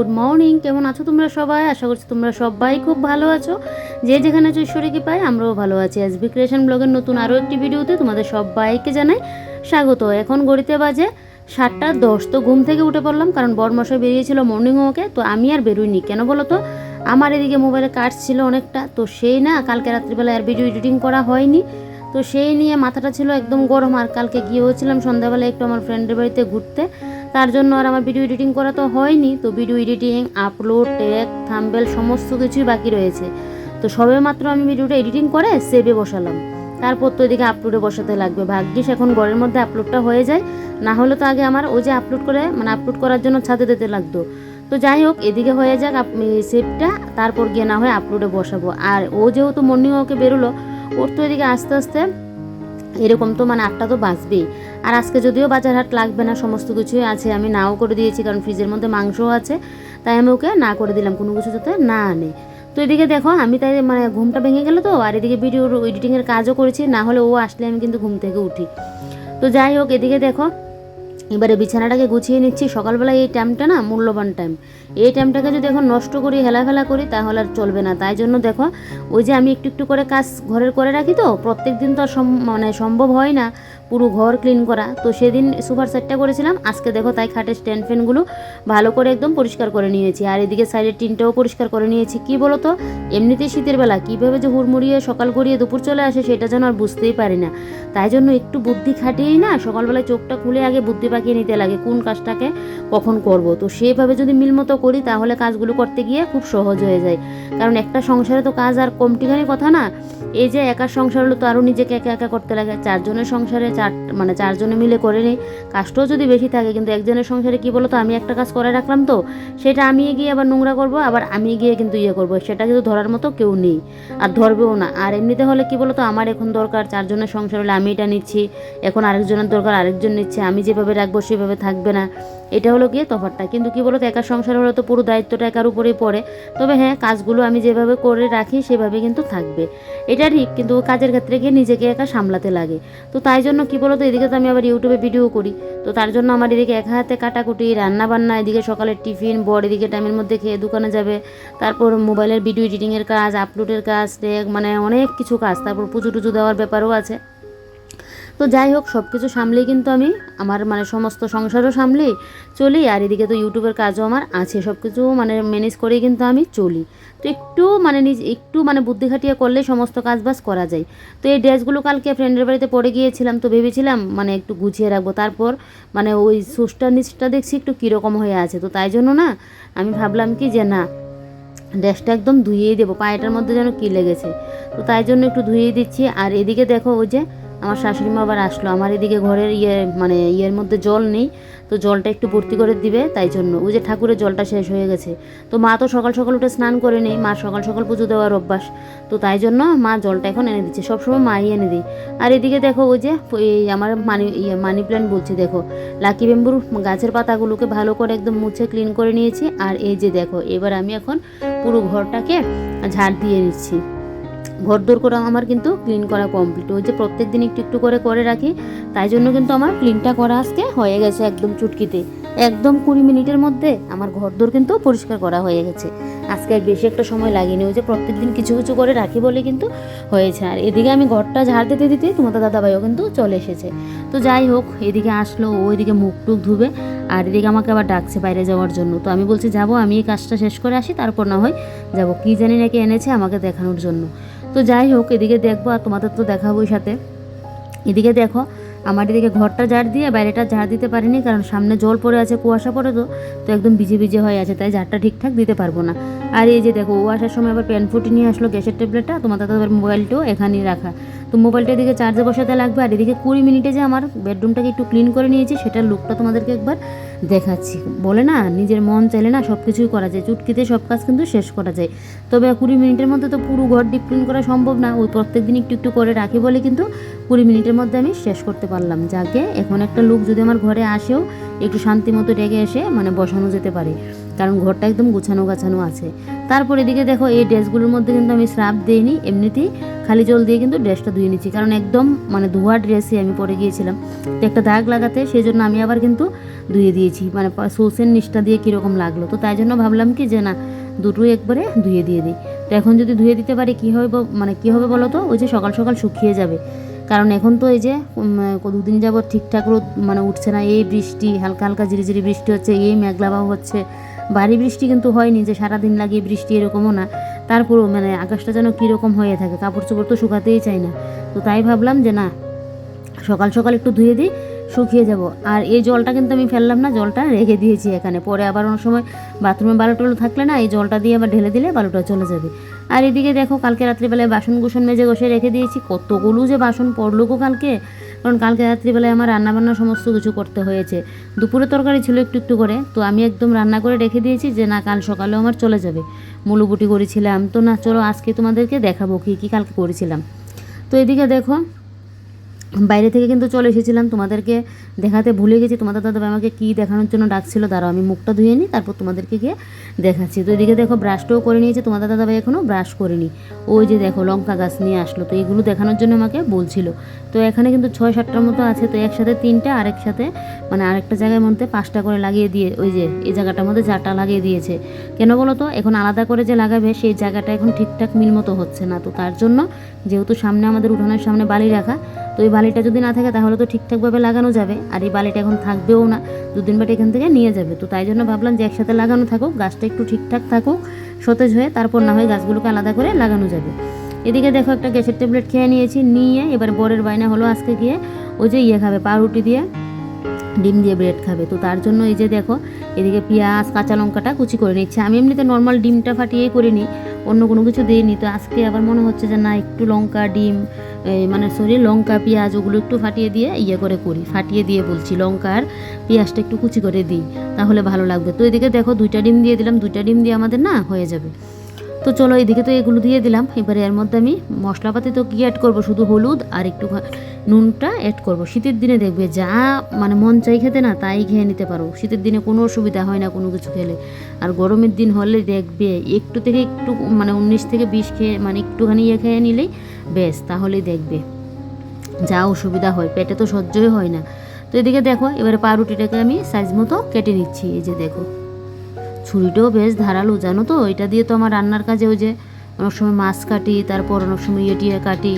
Good morning, কেমন আছো তোমরা সবাই? আশা করছি তোমরা সবাই খুব ভালো আছো। যে যেখানে আছো ঈশ্বরীকে পাই, আমরাও ভালো আছি। এসবি ক্রিয়েশন ব্লগের নতুন আরও একটি ভিডিওতে তোমাদের সবাইকে জানাই স্বাগত। এখন গড়িতে বাজে সাতটা দশ, তো ঘুম থেকে উঠে পড়লাম কারণ বরমশাই বেরিয়েছিল মর্নিং ওয়াকে তো আমি আর বেরোইনি। কেন বলো তো? আমার এদিকে মোবাইলে কাজ ছিল অনেকটা, তো সেই না, কালকে রাত্রিবেলা আর ভিডিও এডিটিং করা হয়নি। তো সেই নিয়ে মাথাটা ছিল একদম গরম, আর কালকে গিয়েওছিলাম সন্ধ্যাবেলা একটু আমার ফ্রেন্ডের বাড়িতে ঘুরতে। তার জন্য আর আমার ভিডিও এডিটিং করা তো হয়নি, তো video editing upload tag thumbnail সমস্ত কিছুই বাকি রয়েছে। তো সবে মাত্র আমি ভিডিওটা এডিটিং করে সেভে বসালাম। তারপর তো এদিকে আপলোডে বসাতে লাগবে। ভাগ্যিস এখন ঘরের মধ্যে আপলোডটা হয়ে যায়। না হলে তো আগে আমার ওই যে আপলোড করে মানে আপলোড করার জন্য ছাদে দিতে লাগতো। তো যাই হোক, এদিকে হয়ে যাক সেভটা তারপর গিয়ে না হয় আপলোডে বসাবো। আর ও যেহেতু মর্নিং ওকে বেরোলো, ওর তো এদিকে আস্তে আস্তে এরকম তো মানে আটটা তো বাঁচবেই আর আজকে যদিও বাজার হাট লাগবে না, সমস্ত কিছুই আছে, আমি নাও করে দিয়েছি, কারণ ফ্রিজের মধ্যে মাংসও আছে, তাই আমি ওকে না করে দিলাম, কোনো কিছু যাতে না আনে। তো এদিকে দেখো, আমি তাই মানে ঘুমটা ভেঙে গেলো তো, আর এদিকে ভিডিও এডিটিংয়ের কাজও করেছি, না হলে ও আসলে আমি কিন্তু ঘুম থেকে উঠি। তো যাই হোক, এদিকে দেখো এবারে বিছানাটাকে গুছিয়ে নিচ্ছি। সকালবেলা এই টাইমটা না মূল্যবান টাইম এই টাইমটাকে যদি এখন নষ্ট করি, হেলাফেলা করি, তাহলে আর চলবে না। তাই জন্য দেখো, ওই যে আমি একটু একটু করে কাজ ঘরের করে রাখি তো প্রত্যেক দিন তো আর মানে সম্ভব হয় না। পুরো ঘর ক্লিন করা। তো সেদিন সুপার সেটটা করেছিলাম। আজকে দেখো তাই খাটের স্ট্যান্ড ফ্যানগুলো ভালো করে একদম পরিষ্কার করে নিয়েছি। আর এদিকে সাইডের টিনটাও পরিষ্কার করে নিয়েছি। কি বলো তো এমনিতেই শীতের বেলা কীভাবে যে হুড়মুড়িয়ে সকাল গড়িয়ে দুপুর চলে আসে সেটা যেন আর বুঝতেই পারি না। তাই জন্য একটু বুদ্ধি খাটিয়েই না সকালবেলায় চোখটা খুলে আগে বুদ্ধি পাকিয়ে নিতে লাগে কোন কাজটাকে কখন করব। তো সেভাবে যদি মিলমতো করি তাহলে কাজগুলো করতে গিয়ে খুব সহজ হয়ে যায়। কারণ একটা সংসারে তো কাজ আর কমটিখানি কথা না। এই যে একার সংসার হলো তো আরও নিজেকে একা একা করতে লাগে। চারজনের সংসারে চার মানে চারজনে মিলে করে নিই। কাজটাও যদি বেশি থাকে, কিন্তু একজনের সংসারে কি বলো তো আমি একটা কাজ করে রাখলাম তো, সেটা আমি গিয়ে আবার নোংরা করব, আবার আমি গিয়ে কিন্তু ইয়ে করব। সেটা কিন্তু ধরার মতো কেউ নেই, আর ধরবেও না। আর এমনিতে হলে কি বলো তো আমার এখন দরকার চারজনের সংসার হলে আমি এটা নিচ্ছি, এখন আরেকজনের দরকার আরেকজন নিচ্ছে, আমি যেভাবে রাখব সেভাবে থাকবে না। এটা হলো গিয়ে তফাৎটা। কিন্তু কি বলতো, একা সংসার হলে তো পুরো দায়িত্বটা একার উপরেই পড়ে। তবে হ্যাঁ কাজগুলো আমি যেভাবে করে রাখি, সেভাবে কিন্তু থাকবে। এটা ঠিক, কিন্তু কাজের ক্ষেত্রে গিয়ে নিজেকে একা সামলাতে লাগে। তো তাই জন্য কি বলতো? এদিকে তো আমি আবার ইউটিউবে ভিডিও করি। তো তার জন্য আমার এদিকে এক হাতে কাটাকুটি, রান্নাবান্না, এদিকে সকালের টিফিন বড় এদিকে টাইমের মধ্যে খেয়ে দোকানে যাবে। তারপর মোবাইলের ভিডিও এডিটিংয়ের কাজ আপলোডের কাজ মানে অনেক কিছু কাজ। তারপর পুজো টুজো দেওয়ার ব্যাপারও আছে। তো যাই হোক সব কিছু সামলেই কিন্তু আমি আমার মানে সমস্ত সংসারও সামলেই চলি, আর এদিকে তো ইউটিউবের কাজও আমার আছে সব কিছু মানে ম্যানেজ করেই কিন্তু আমি চলি। তো একটু মানে নিজ, একটু মানে বুদ্ধি খাটিয়ে করলে সমস্ত কাজ বাজ করা যায়। তো এই ড্রেসগুলো কালকে ফ্রেন্ডের বাড়িতে পড়ে গিয়েছিলাম, তো ভেবেছিলাম মানে একটু গুছিয়ে রাখব। তারপর মানে ওই সুসটা নিচটা দেখছি একটু কীরকম হয়ে আছে, তো তাই জন্য না আমি ভাবলাম কি যে না, ড্রেসটা একদম ধুয়েই দেবো, পায়েটার মধ্যে যেন কী লেগেছে। তো তাই জন্য একটু ধুয়েই দিচ্ছি, আর এদিকে দেখো ওই যে আমার শাশুড়ি মা আবার আসলো। আমার এদিকে ঘরের ইয়ে মানে ইয়ের মধ্যে জল নেই, তো জলটা একটু ভর্তি করে দিবে তাই জন্য। ওই যে ঠাকুরের জলটা শেষ হয়ে গেছে। তো মা তো সকাল সকাল উঠে স্নান করে নেই, মা সকাল সকাল পুজো দেওয়ার অভ্যাস। তো তাই জন্য মা জলটা এখন এনে দিচ্ছে। সবসময় মাই এনে দিই আর এদিকে দেখো ওই যে, এই আমার মানি ইয়ে মানি প্ল্যান্ট বলছি দেখো। লাকি বেম্বুর গাছের পাতাগুলোকে ভালো করে একদম মুছে ক্লিন করে নিয়েছি। আর এই যে দেখো, এবার আমি এখন পুরো ঘরটাকে ঝাড় দিয়ে নিচ্ছি। ঘর দৌড় করে আমার কিন্তু ক্লিন করা কমপ্লিট ওই যে প্রত্যেক দিন একটু একটু করে করে রাখি, তাই জন্য কিন্তু আমার ক্লিনটা করা আজকে হয়ে গেছে একদম চুটকিতে। একদম কুড়ি মিনিটের মধ্যে আমার ঘর দৌড় কিন্তু পরিষ্কার করা হয়ে গেছে। আজকে আর বেশি একটা সময় লাগেনি, ওই যে প্রত্যেক দিন কিছু কিছু করে রাখি বলে কিন্তু হয়েছে। আর এদিকে আমি ঘরটা ঝাড় দিতে দিতে তোমাদের দাদাভাইও কিন্তু চলে এসেছে। তো যাই হোক, এদিকে আসলো, ও এদিকে মুখ টুক ধুবে, আর এদিকে আমাকে আবার ডাকছে বাইরে যাওয়ার জন্য। তো আমি বলছি, যাব, আমি এই কাজটা শেষ করে আসি, তারপর না হয় যাব। কী জানি নাকি এনেছে আমাকে দেখানোর জন্য। তো যাই হোক, এদিকে দেখব আর তোমাদের তো দেখাবোই সাথে। এদিকে দেখো, আমার এদিকে ঘরটা ঝাড় দিয়ে বাইরেটা ঝাড় দিতে পারিনি, কারণ সামনে জল পড়ে আছে, কুয়াশা পড়ে তো তো একদম ভিজে ভিজে হয়ে আছে, তাই ঝাড়টা ঠিকঠাক দিতে পারব না। আর এই যে দেখো, ও আসার সময় আবার প্যান ফুটি নিয়ে আসলো, গ্যাসের ট্যাবলেটটা, তোমাদের তো মোবাইলটাও এখানেই রাখা। তো মোবাইলটা এদিকে চার্জে বসাতে লাগবে, আর এদিকে কুড়ি মিনিটে যে আমার বেডরুমটাকে একটু ক্লিন করে নিয়েছি, সেটার লুকটা তোমাদেরকে একবার দেখাচ্ছি। বলে না, নিজের মন চাইলে না সব কিছুই করা যায়, চুটকিতে সব কাজ কিন্তু শেষ করা যায়। তবে কুড়ি মিনিটের মধ্যে তো পুরো ঘর ডিপ ক্লিন করা সম্ভব না, ওই প্রত্যেক দিন একটু একটু করে রাখি বলে কিন্তু কুড়ি মিনিটের মধ্যে আমি শেষ করতে পারলাম। যাকে এখন একটা লুক যদি আমার ঘরে আসেও, একটু শান্তি মতো রেগে এসে মানে বসানো যেতে পারে। কারণ ঘরটা একদম গোছানো গাছানো আছে। তারপর এদিকে দেখো এই ড্রেসগুলোর মধ্যে কিন্তু আমি স্রাব দিইনি, এমনিতেই খালি জল দিয়ে কিন্তু ড্রেসটা ধুয়ে নিচ্ছি কারণ একদম মানে ধোয়া ড্রেসে আমি পরে গিয়েছিলাম। তো একটা দাগ লাগাতে সেই জন্য আমি আবার কিন্তু ধুয়ে দিয়েছি। মানে সৌসের নিষ্ঠা দিয়ে কীরকম লাগল। তো তাই জন্য ভাবলাম কি যে না, দুটোই একবারে ধুয়ে দিয়ে দিই। তো এখন যদি ধুয়ে দিতে পারি কী হবে মানে কী হবে বলো তো? ওই যে সকাল সকাল শুকিয়ে যাবে। কারণ এখন তো এই যে দুদিন যাবত ঠিকঠাক রোদ মানে উঠছে না। এই বৃষ্টি, হালকা হালকা ঝিরিঝিরি বৃষ্টি হচ্ছে, এই মেঘলাভাব হচ্ছে। ভারী বৃষ্টি কিন্তু হয়নি যে সারাদিন লাগিয়ে বৃষ্টি এরকমও না। তারপরও মানে আকাশটা যেন কীরকম হয়ে থাকে, কাপড় চোপড় তো শুকাতেই চাই না। তো তাই ভাবলাম যে না, সকাল সকাল একটু ধুয়ে দিই, শুকিয়ে যাব। আর এই জলটা কিন্তু আমি ফেললাম না, জলটা রেখে দিয়েছি এখানে। পরে আবার অনেক সময় বাথরুমে বালু টালু থাকলে না, এই জলটা দিয়ে আবার ঢেলে দিলে বালুটা চলে যাবে। আর এদিকে দেখো, কালকে রাত্রিবেলায় বাসন কুসন মেজে বসে রেখে দিয়েছি, কতগুলো যে বাসন পড়ল গো কালকে। কারণ কালকে রাত্রিবেলায় আমার রান্নাবান্না সমস্ত কিছু করতে হয়েছে। দুপুরে তরকারি ছিল একটু একটু করে, তো আমি একদম রান্না করে রেখে দিয়েছি যে না, কাল সকালেও আমার চলে যাবে। মুলুবুটি করেছিলাম। তো না, চলো আজকে তোমাদেরকে দেখাবো কী কী কালকে করেছিলাম। তো এদিকে দেখো বাইরে থেকে কিন্তু চলে এসেছিলাম, তোমাদেরকে দেখাতে ভুলে গেছি। তোমাদের দাদা আমাকে কী দেখানোর জন্য ডাকছিল, দাঁড়াও আমি মুখটা ধুয়ে নিই, তারপর তোমাদেরকে গিয়ে দেখাচ্ছি। তো এদিকে দেখো ব্রাশটাও করে নিয়েছে, তোমাদের দাদা ভাই এখনও ব্রাশ করেনি। ওই যে দেখো লঙ্কা গাছ নিয়ে আসলো, তো এগুলো দেখানোর জন্য আমাকে বলছিল। তো এখানে কিন্তু ছয় সাতটার মতো আছে, তো একসাথে তিনটা আরেক সাথে মানে আরেকটা জায়গার মধ্যে পাঁচটা করে লাগিয়ে দিয়ে, ওই যে এই জায়গাটার মধ্যে চারটা লাগিয়ে দিয়েছে। কেন বলো তো, এখন আলাদা করে যে লাগাবে, সেই জায়গাটা এখন ঠিকঠাক মিল মতো হচ্ছে না। তো তার জন্য যেহেতু সামনে আমাদের উঠানের সামনে বালি রাখা তো এই বালিটা যদি না থাকে তাহলে তো ঠিকঠাকভাবে লাগানো যাবে। আর এই বালিটা এখন থাকবেও না। দুদিন বাট এখান থেকে নিয়ে যাবে। তো তাই জন্য ভাবলাম যে একসাথে লাগানো থাকুক, গাছটা একটু ঠিকঠাক থাকুক, সতেজ হয়ে তারপর না হয় গাছগুলোকে আলাদা করে লাগানো যাবে। এদিকে দেখো একটা গ্যাসের ট্যাবলেট খেয়ে নিয়েছি, নিয়ে এবার বরের বায়না হলো আজকে গিয়ে ওই যে ইয়ে খাবে, পাউরুটি দিয়ে ডিম দিয়ে ব্রেড খাবে। তো তার জন্য এই যে দেখো, এদিকে পেঁয়াজ, কাঁচা লঙ্কাটা কুচি করে নিচ্ছে। আমি এমনিতে নর্মাল ডিমটা ফাটিয়েই করে নিই অন্য কোনো কিছু দিইনি। তো আজকে আবার মনে হচ্ছে যে না, একটু লঙ্কা, ডিম মানে সরি, লঙ্কা, পেঁয়াজ ওগুলো একটু ফাটিয়ে দিয়ে ইয়ে করে করি, ফাটিয়ে দিয়ে বলছি, লঙ্কা আর পেঁয়াজটা একটু কুচি করে দিই, তাহলে ভালো লাগবে। তো এদিকে দেখো দুইটা ডিম দিয়ে দিলাম, দুইটা ডিম দিয়ে আমাদের না হয়ে যাবে। তো চলো এদিকে তো এগুলো দিয়ে দিলাম। এবারে এর মধ্যে আমি মশলাপাতি তো কী অ্যাড করব? শুধু হলুদ আর একটু নুনটা অ্যাড করব। শীতের দিনে দেখবে যা মানে মন চাই খেতে না, তাই খেয়ে নিতে পারো। শীতের দিনে কোনো অসুবিধা হয় না কোনো কিছু খেলে। আর গরমের দিন হলে দেখবে একটু থেকে একটু মানে উনিশ থেকে বিশ খেয়ে মানে একটুখানি ইয়ে খেয়ে নিলেই বেশ তাহলেই দেখবে যা অসুবিধা হয়। পেটে তো সহ্যই হয় না। তো এদিকে দেখো, এবারে পাউরুটিটাকে আমি সাইজ মতো কেটে নিচ্ছি। এই যে দেখো। ছুরিটাও বেশ ধারালো, জানো তো? এটা দিয়ে তো আমার রান্নার কাজে ওই যে অনেক সময় মাছ কাটি, তারপর অনেক সময় ইয়ে টিয়ে কাটি,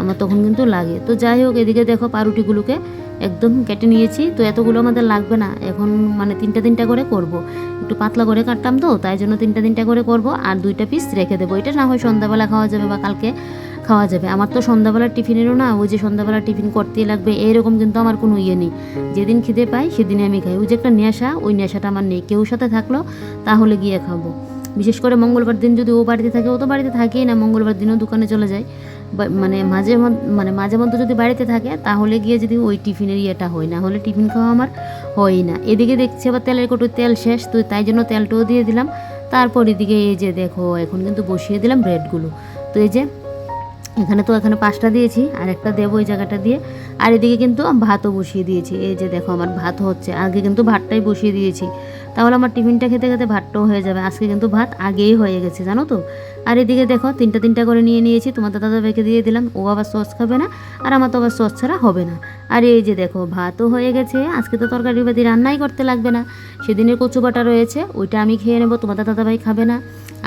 আমার তখন কিন্তু লাগে। তো যাই হোক, এদিকে দেখো পাউরুটিগুলোকে একদম কেটে নিয়েছি। তো এতগুলো আমাদের লাগবে না। এখন মানে তিনটা তিনটা করে করব। একটু পাতলা করে কাটতাম তো, তাই জন্য তিনটা তিনটা করে করব। আর দুইটা পিস রেখে দেবো। এটা না হয় সন্ধ্যাবেলা খাওয়া যাবে বা কালকে। খাওয়া যাবে। আমার তো সন্ধ্যাবেলার টিফিনেরও না, ওই যে সন্ধ্যাবেলা টিফিন করতেই লাগবে, এরকম কিন্তু আমার কোনো ইয়ে নেই। যেদিন খিদে পাই সেদিনে আমি খাই। ওই যে একটা নেশা, ওই নেশাটা আমার নেই। কেউ সাথে থাকল, তাহলে গিয়ে খাব। বিশেষ করে মঙ্গলবার দিন যদি ও বাড়িতে থাকে, ও তো বাড়িতে থাকেই না। মঙ্গলবার দিনও দোকানে চলে যায়। মানে মাঝে মানে মাঝে মধ্যে যদি বাড়িতে থাকে, তাহলে গিয়ে যদি ওই টিফিনের ইয়েটা হয়। না হলে টিফিন খাওয়া আমার হয় না। এদিকে দেখছি আবার তেলের কটু তেল শেষ, তো তাই জন্য তেলটাও দিয়ে দিলাম। তারপর এদিকে এই যে দেখো, এখন কিন্তু বসিয়ে দিলাম ব্রেডগুলো তো এই যে এখানে তো এখানে পাঁচটা দিয়েছি, আর একটা দেবো ওই জায়গাটা দিয়ে। আর এদিকে কিন্তু ভাতও বসিয়ে দিয়েছি। এই যে দেখো, আমার ভাত হচ্ছে। আগে কিন্তু ভাতটাই বসিয়ে দিয়েছি। তাহলে আমার টিফিনটা খেতে খেতে ভাতটাও হয়ে যাবে। আজকে কিন্তু ভাত আগেই হয়ে গেছে, জানো তো? আর এদিকে দেখো, তিনটা তিনটা করে নিয়ে নিয়েছি। তোমার দাদা ভাইকে দিয়ে দিলাম, ও আবার সস খাবে না, আর আমার তো আবার সস ছাড়া হবে না। আর এই যে দেখো, ভাতও হয়ে গেছে, আজকে তো তরকারি বাদি রান্নাই করতে লাগবে না। সেদিনের কচু বাটা রয়েছে, ওইটা আমি খেয়ে নেব তোমার দাদা ভাই খাবে না।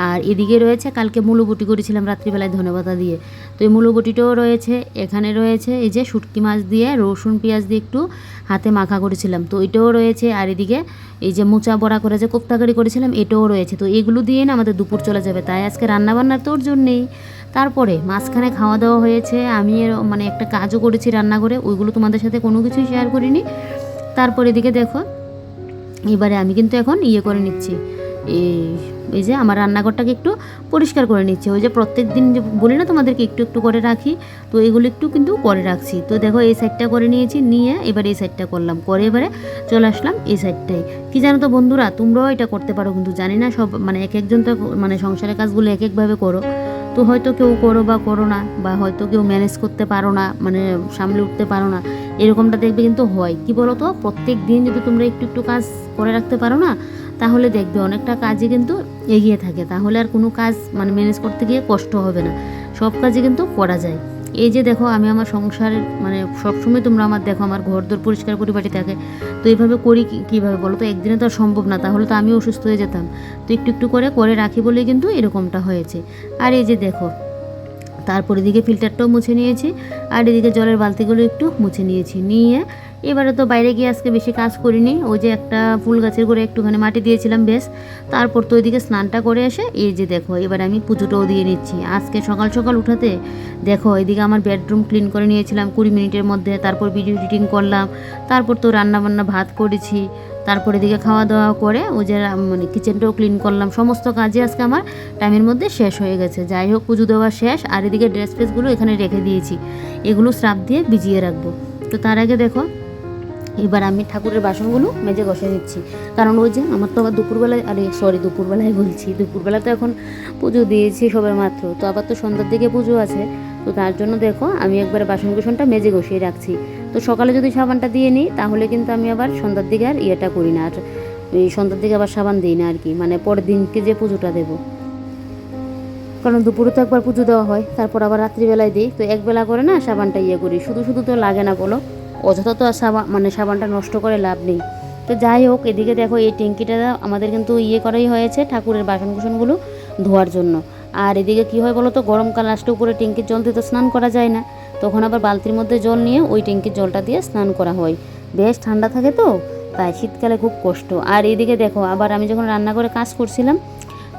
আর এদিকে রয়েছে, কালকে মুলুবুটি করেছিলাম রাত্রিবেলায় ধনেপাতা দিয়ে। তো এই মুলুবুটিটাও রয়েছে, এখানে রয়েছে এই যে শুটকি মাছ দিয়ে, রসুন পেঁয়াজ দিয়ে একটু হাতে মাখা করেছিলাম। তো ওইটাও রয়েছে, আর এদিকে এই যে মোচা বড়া করে যে কোপ্তাকারি করেছিলাম, এটাও রয়েছে। তো এগুলো দিয়ে না আমাদের দুপুর চলে যাবে। তাই আজকে রান্নাবান্নার তোর জন্যেই। তারপরে মাঝখানে খাওয়া দাওয়া হয়েছে। আমি মানে একটা কাজও করেছি রান্নাঘরে, ওইগুলো তোমাদের সাথে কোনো কিছুই শেয়ার করিনি। তারপর এদিকে দেখো, এবারে আমি কিন্তু এখন ইয়ে করে নিচ্ছি। এই এই যে আমার রান্নাঘরটাকে একটু পরিষ্কার করে নিচ্ছি। ওই যে প্রত্যেক দিন যে বলি না তোমাদেরকে, একটু একটু করে রাখি। তো এগুলো একটু কিন্তু করে রাখছি। তো দেখো এই সাইডটা করে নিয়েছি, নিয়ে এবার এই সাইডটা করলাম। করে এবারে চলে আসলাম এই সাইডটাই কি জানো তো বন্ধুরা, তোমরাও এটা করতে পারো কিন্তু জানি না সব মানে এক একজন তো মানে সংসারের কাজগুলো এক একভাবে করো। তো হয়তো কেউ করো বা করো না, বা হয়তো কেউ ম্যানেজ করতে পারো না মানে সামলে উঠতে পারো না, এরকমটা দেখবে কিন্তু হয়। কি বলো তো প্রত্যেক দিন যদি তোমরা একটু একটু কাজ করে রাখতে পারো না তাহলে দেখবে অনেকটা কাজে কিন্তু এগিয়ে থাকে। তাহলে আর কোনো কাজ মানে ম্যানেজ করতে গিয়ে কষ্ট হবে না। সব কাজে কিন্তু করা যায়। এই যে দেখো, আমি আমার সংসারের মানে সবসময় তোমরা আমার দেখো, আমার ঘর দোর পরিষ্কার পরিপাটি থাকে। তো এইভাবে করি কীভাবে বলো তো? একদিনে তো আর সম্ভব না, তাহলে তো আমি অসুস্থ হয়ে যেতাম। তো একটু একটু করে করে রাখি বলেই কিন্তু এরকমটা হয়েছে। আর এই যে দেখো, তারপর এদিকে ফিল্টারটাও মুছে নিয়েছি, আর এদিকে জলের বালতিগুলো একটু মুছে নিয়েছি। নিয়ে এবারে তো বাইরে গিয়ে আজকে বেশি কাজ করিনি। ওই যে একটা ফুল গাছের করে একটুখানি মাটি দিয়েছিলাম বেশ। তারপর তো ওইদিকে স্নানটা করে এসে এই যে দেখো, এবার আমি পুজোটাও দিয়ে নিচ্ছি। আজকে সকাল সকাল উঠাতে দেখো এদিকে আমার বেডরুম ক্লিন করে নিয়েছিলাম কুড়ি মিনিটের মধ্যে। তারপর ভিডিও এডিটিং করলাম। তারপর তো রান্না বান্না ভাত করেছি। তারপর এদিকে খাওয়া দাওয়া করে ও যে মানে কিচেনটাও ক্লিন করলাম। সমস্ত কাজই আজকে আমার টাইমের মধ্যে শেষ হয়ে গেছে। যাই হোক, পুজো দেওয়া শেষ। আর এদিকে ড্রেস ফ্রেসগুলো এখানে রেখে দিয়েছি। এগুলো স্রাপ দিয়ে ভিজিয়ে রাখব। তো তার আগে দেখো এবার আমি ঠাকুরের বাসনগুলো মেজে বসে নিচ্ছি কারণ ওই যে আমার তো আবার দুপুরবেলায়, আরে সরি দুপুরবেলায় বলছি, দুপুরবেলা তো এখন পুজো দিয়েছি সবার মাত্র, তো আবার তো সন্ধ্যার দিকে পুজো আছে, তো তার জন্য দেখো আমি একবার বাসন কুসনটা মেজে বসিয়ে রাখছি। তো সকালে যদি সাবানটা দিয়ে নিই, তাহলে কিন্তু আমি আবার সন্ধ্যার দিকে আর ইয়েটা করি না, আর এই সন্ধ্যার দিকে আবার সাবান দিই না আর কি মানে পরের দিনকে যে পুজোটা দেবো। কারণ দুপুরে তো একবার পুজো দেওয়া হয়, তারপর আবার রাত্রিবেলায় দিই, তো একবেলা করে না সাবানটা ইয়ে করি, শুধু শুধু তো লাগে না বলো। অযথা তো আর সাবান মানে সাবানটা নষ্ট করে লাভ নেই। তো যাই হোক, এদিকে দেখো এই ট্যাঙ্কিটা আমাদের কিন্তু ইয়ে করাই হয়েছে ঠাকুরের বাসন কুসনগুলো ধোয়ার জন্য। আর এদিকে কী হয় বলো তো গরমকাল আসলে উপরে ট্যাঙ্কির জল দিয়ে তো স্নান করা যায় না। তখন আবার বালতির মধ্যে জল নিয়ে ওই ট্যাঙ্কির জলটা দিয়ে স্নান করা হয়। বেশ ঠান্ডা থাকে তো, তাই শীতকালে খুব কষ্ট। আর এদিকে দেখো, আবার আমি যখন রান্না করে কাজ করছিলাম,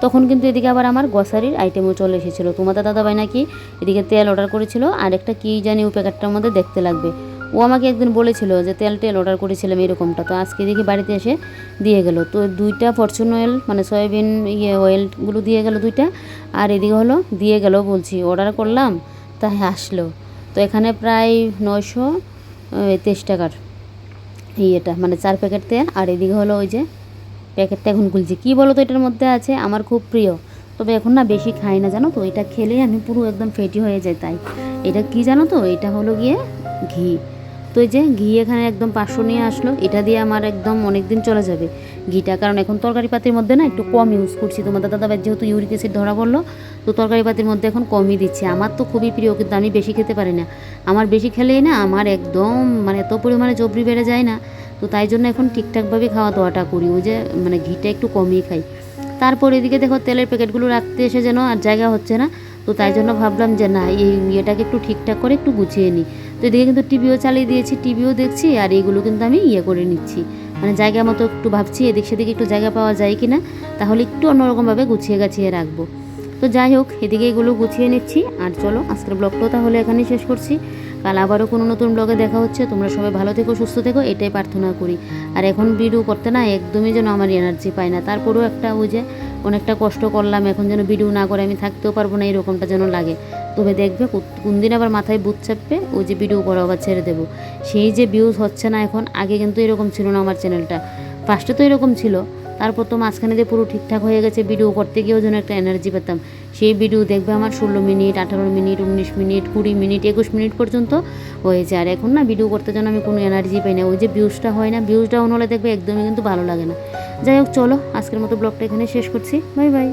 তখন কিন্তু এদিকে আবার আমার গ্রসারির আইটেমও চলে এসেছিল। তোমাদের দাদাভাই নাকি এদিকে তেল অর্ডার করেছিল আর একটা কী জানি প্যাকেটটার মধ্যে দেখতে লাগবে। ও আমাকে একদিন বলেছিল যে, তেল টেল অর্ডার করেছিলাম এরকমটা। তো আজকে দেখি বাড়িতে এসে দিয়ে গেল। তো দুইটা ফরচুন অয়েল মানে সয়াবিন ইয়ে অয়েলগুলো দিয়ে গেল দুইটা। আর এদিকে হলো, দিয়ে গেল বলছি অর্ডার করলাম তাই আসলো। তো এখানে প্রায় নয়শো তেইশ টাকার ইয়েটা মানে চার প্যাকেট তেল। আর এদিকে হলো ওই যে প্যাকেটটা এখন খুলছি কী বলো তো এটার মধ্যে আছে? আমার খুব প্রিয়। তবে এখন না বেশি খাই না, জানো তো? এটা খেলেই আমি পুরো একদম ফেটি হয়ে যাই, তাই। এটা কি জানো তো? এটা হলো গিয়ে ঘি। তো এই যে ঘি এখানে একদম পাঁচশো নিয়ে আসলো। এটা দিয়ে আমার একদম অনেক দিন চলে যাবে ঘিটা। কারণ এখন তরকারি পাতির মধ্যে না একটু কম ইউজ করছি। তোমাদের দাদাভাই যেহেতু ইউরিক অ্যাসিড ধরা পড়ল, তো তরকারি পাতির মধ্যে এখন কমই দিচ্ছে। আমার তো খুবই প্রিয়, কিন্তু আমি বেশি খেতে পারি না। আমার বেশি খেলেই না আমার একদম মানে এত পরিমাণে জবরি বেড়ে যায় না। তো তাই জন্য এখন ঠিকঠাকভাবে খাওয়া দাওয়াটা করি। ওই যে মানে ঘিটা একটু কমই খাই। তারপর এদিকে দেখো তেলের প্যাকেটগুলো রাখতে এসে যেন আর জায়গা হচ্ছে না। তো তাই জন্য ভাবলাম যে না, এই ইয়েটাকে একটু ঠিকঠাক করে একটু গুছিয়ে নিই। তো এদিকে কিন্তু টিভিও চালিয়ে দিয়েছি, টিভিও দেখছি, আর এইগুলো কিন্তু আমি ইয়ে করে নিচ্ছি। মানে জায়গা মতো একটু ভাবছি, এদিক সেদিকে একটু জায়গা পাওয়া যায় কি না তাহলে একটু অন্যরকমভাবে গুছিয়ে গাছিয়ে রাখব। তো যাই হোক, এদিকে এগুলো গুছিয়ে নিচ্ছি, আর চলো আজকের ব্লগটাও তাহলে এখানেই শেষ করছি। কাল আবারও কোনো নতুন ব্লগে দেখা হচ্ছে। তোমরা সবাই ভালো থেকো, সুস্থ থেকো, এটাই প্রার্থনা করি। আর এখন ভিডিও করতে না একদমই যেন আমার এনার্জি পায় না। তারপরেও একটা ওই যে অনেকটা কষ্ট করলাম, এখন যেন ভিডিও না করে আমি থাকতেও পারব না, এরকমটা যেন লাগে। তবে দেখবে কোন দিন আবার মাথায় বুধ চাপবে, ওই যে ভিডিও করে আবার ছেড়ে দেবো। সেই যে ভিউজ হচ্ছে না এখন, আগে কিন্তু এরকম ছিল না আমার চ্যানেলটা ফার্স্টে তো এরকম ছিল তারপর তো মাঝখানে দিয়ে পুরো ঠিকঠাক হয়ে গেছে ভিডিও করতে গিয়েও যেন একটা এনার্জি পেতাম। সেই ভিডিও দেখবে আমার ষোলো মিনিট আঠারো মিনিট উনিশ মিনিট কুড়ি মিনিট একুশ মিনিট পর্যন্ত হয়েছে আর এখন না ভিডিও করতে যেন আমি কোনো এনার্জি পাই না। ওই যে ভিউজটা হয় না ভিউজ ডাউন হলে দেখবে একদমই কিন্তু ভালো লাগে না। যাই হোক, চলো আজকের মতো ব্লগটা এখানে শেষ করছি। Bye bye